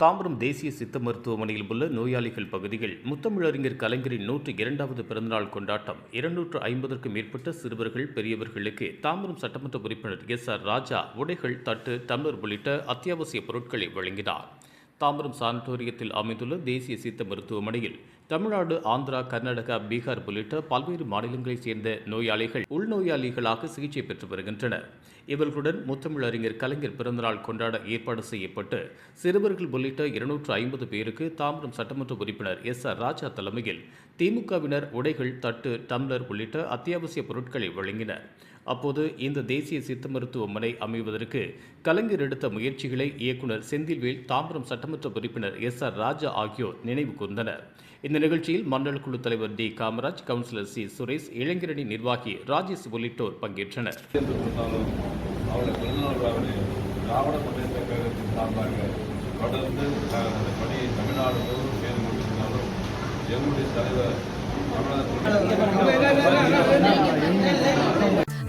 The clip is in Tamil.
தாம்பரம் தேசிய சித்த மருத்துவமனையில் உள்ள நோயாளிகள் பகுதியில் முத்தமிழறிஞர் கலைஞரின் நூற்று இரண்டாவது பிறந்தநாள் கொண்டாட்டம். இருநூற்று ஐம்பதற்கும் மேற்பட்ட சிறுவர்கள் பெரியவர்களுக்கு தாம்பரம் சட்டமன்ற உறுப்பினர் எஸ் ஆர் ராஜா உடைகள் தட்டு டம்ளர் உள்ளிட்ட அத்தியாவசிய பொருட்களை வழங்கினார். தாம்பரம் சானிட்டோரியத்தில் அமைந்துள்ள தேசிய சித்த மருத்துவமனையில் தமிழ்நாடு ஆந்திரா கர்நாடகா பீகார் உள்ளிட்ட பல்வேறு மாநிலங்களைச் சேர்ந்த நோயாளிகள் உள்நோயாளிகளாக சிகிச்சை பெற்று வருகின்றனர். இவர்களுடன் முத்தமிழறிஞர் கலைஞர் பிறந்தநாள் கொண்டாட ஏற்பாடு செய்யப்பட்டு சிறுவர்கள் உள்ளிட்ட இருநூற்று ஐம்பது பேருக்கு தாம்பரம் சட்டமன்ற உறுப்பினர் எஸ். ஆர். ராஜா தலைமையில் திமுகவினர் உடைகள் தட்டு டம்ளர் உள்ளிட்ட அத்தியாவசிய பொருட்களை வழங்கினர். அப்போது இந்த தேசிய சித்த மருத்துவமனை அமைவதற்கு கலைஞர் எடுத்த முயற்சிகளை இயக்குனர் செந்தில்வேல் தாம்பரம் சட்டமன்ற உறுப்பினர் எஸ் ஆர் ராஜா ஆகியோர் நினைவு கூர்ந்தனர் இந்த நிகழ்ச்சியில் மண்டல குழு தலைவர் T Kamaraj councillor C Suresh இளைஞரணி நிர்வாகி ராஜேஷ் உள்ளிட்டோர் பங்கேற்றனர் தொடர்ந்து பணியை தமிழ்நாடு முழுவதும் செய்து கொண்டிருந்தாலும் எங்களுடைய தலைவர் தமிழகத்தில்